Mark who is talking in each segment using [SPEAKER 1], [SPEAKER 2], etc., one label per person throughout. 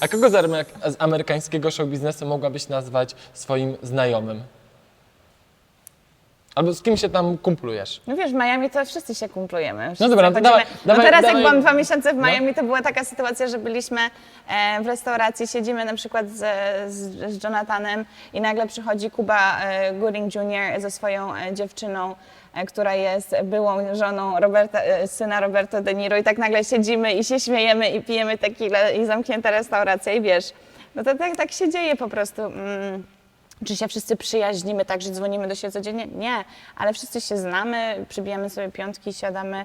[SPEAKER 1] A kogo z, ameryk- z amerykańskiego show biznesu mogłabyś nazwać swoim znajomym? Albo z kim się tam kumplujesz?
[SPEAKER 2] No wiesz, w Miami to wszyscy się kumplujemy. Wszyscy
[SPEAKER 1] dobra, to
[SPEAKER 2] chodzimy-
[SPEAKER 1] dawaj-
[SPEAKER 2] no
[SPEAKER 1] dawaj-
[SPEAKER 2] teraz
[SPEAKER 1] dawaj-
[SPEAKER 2] jak byłam dwa miesiące w
[SPEAKER 1] No.
[SPEAKER 2] Miami, to była taka sytuacja, że byliśmy e, w restauracji, siedzimy na przykład z, z, z Jonathanem i nagle przychodzi Kuba e, Gooding Jr. ze swoją e, dziewczyną, e, która jest byłą żoną Roberta, e, syna Roberto De Niro i tak nagle siedzimy i się śmiejemy i pijemy tequilę i zamknięta restauracja i wiesz, no to tak, tak się dzieje po prostu. Mm. Czy się wszyscy przyjaźnimy tak, że dzwonimy do siebie codziennie? Nie, ale wszyscy się znamy, przybijamy sobie piątki, siadamy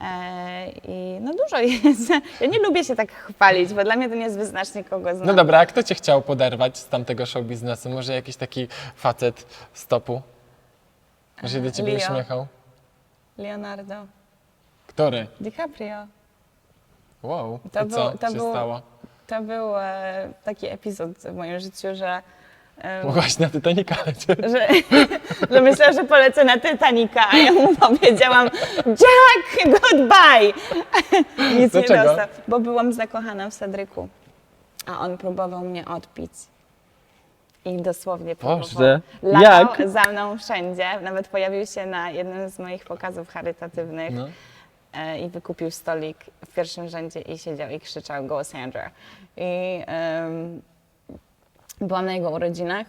[SPEAKER 2] e, i no dużo jest. Ja nie lubię się tak chwalić, bo dla mnie to nie jest wyznacznik, kogo znam.
[SPEAKER 1] No dobra, a kto cię chciał poderwać z tamtego show biznesu? Może jakiś taki facet z topu? Może się do ciebie
[SPEAKER 2] Leo.
[SPEAKER 1] uśmiechał?
[SPEAKER 2] Leonardo
[SPEAKER 1] Który?
[SPEAKER 2] DiCaprio.
[SPEAKER 1] Wow,
[SPEAKER 2] To
[SPEAKER 1] i co
[SPEAKER 2] był- to
[SPEAKER 1] się
[SPEAKER 2] był-
[SPEAKER 1] stało?
[SPEAKER 2] To był e, taki epizod w moim życiu, że,
[SPEAKER 1] Mogłaś na Titanica lecieć.
[SPEAKER 2] że, że myślałam, że polecę na Titanica, a ja mu powiedziałam Jack, goodbye! Nic nie
[SPEAKER 1] Dlaczego?
[SPEAKER 2] dostał, bo byłam zakochana w Cedryku, a on próbował mnie odpić. I dosłownie próbował.
[SPEAKER 1] Boże,
[SPEAKER 2] Latał
[SPEAKER 1] jak?
[SPEAKER 2] za mną wszędzie, nawet pojawił się na jednym z moich pokazów charytatywnych
[SPEAKER 1] No.
[SPEAKER 2] e, i wykupił stolik w pierwszym rzędzie i siedział i krzyczał Go Sandra. I em, byłam na jego urodzinach,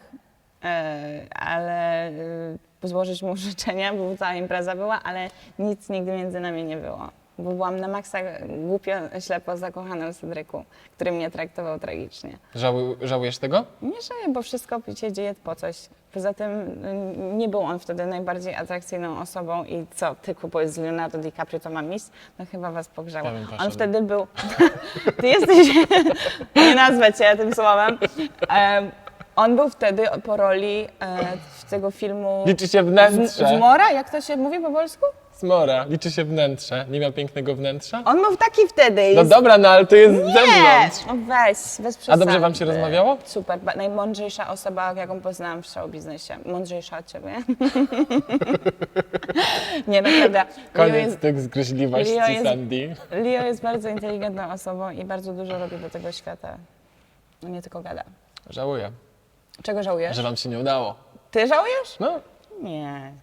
[SPEAKER 2] e, ale e, złożyć mu życzenia, bo cała impreza była, ale nic nigdy między nami nie było. Bo byłam na maksa głupio, ślepo zakochana w Cedryku, który mnie traktował tragicznie.
[SPEAKER 1] Żałuj, żałujesz tego?
[SPEAKER 2] Nie żałuję, bo wszystko się dzieje po coś. Poza tym y, nie był on wtedy najbardziej atrakcyjną osobą i co, ty kupujesz z Leonardo DiCaprio, to mam iść? No chyba was pogrzało. On wtedy był... ty jesteś... nie nazwę cię tym słowem. On był wtedy po roli e, w tego filmu...
[SPEAKER 1] Liczy się wnętrze.
[SPEAKER 2] Zmora? Jak to się mówi po polsku?
[SPEAKER 1] Smora, liczy się wnętrze. Nie miał pięknego wnętrza?
[SPEAKER 2] On był taki wtedy.
[SPEAKER 1] No dobra, no ale to jest
[SPEAKER 2] Nie!
[SPEAKER 1] zewnątrz.
[SPEAKER 2] No weź, bez
[SPEAKER 1] A
[SPEAKER 2] przesady.
[SPEAKER 1] dobrze wam się rozmawiało?
[SPEAKER 2] Super, ba- najmądrzejsza osoba, jaką poznałam w show biznesie. Mądrzejsza od ciebie. nie, naprawdę. Leo
[SPEAKER 1] Koniec
[SPEAKER 2] jest,
[SPEAKER 1] tych zgryźliwości,
[SPEAKER 2] Leo jest-
[SPEAKER 1] Sandy.
[SPEAKER 2] Leo jest bardzo inteligentną osobą i bardzo dużo robi do tego świata. No nie tylko gada.
[SPEAKER 1] Żałuję,
[SPEAKER 2] Czego żałujesz?
[SPEAKER 1] że wam się nie udało.
[SPEAKER 2] Ty żałujesz?
[SPEAKER 1] No,
[SPEAKER 2] Nie.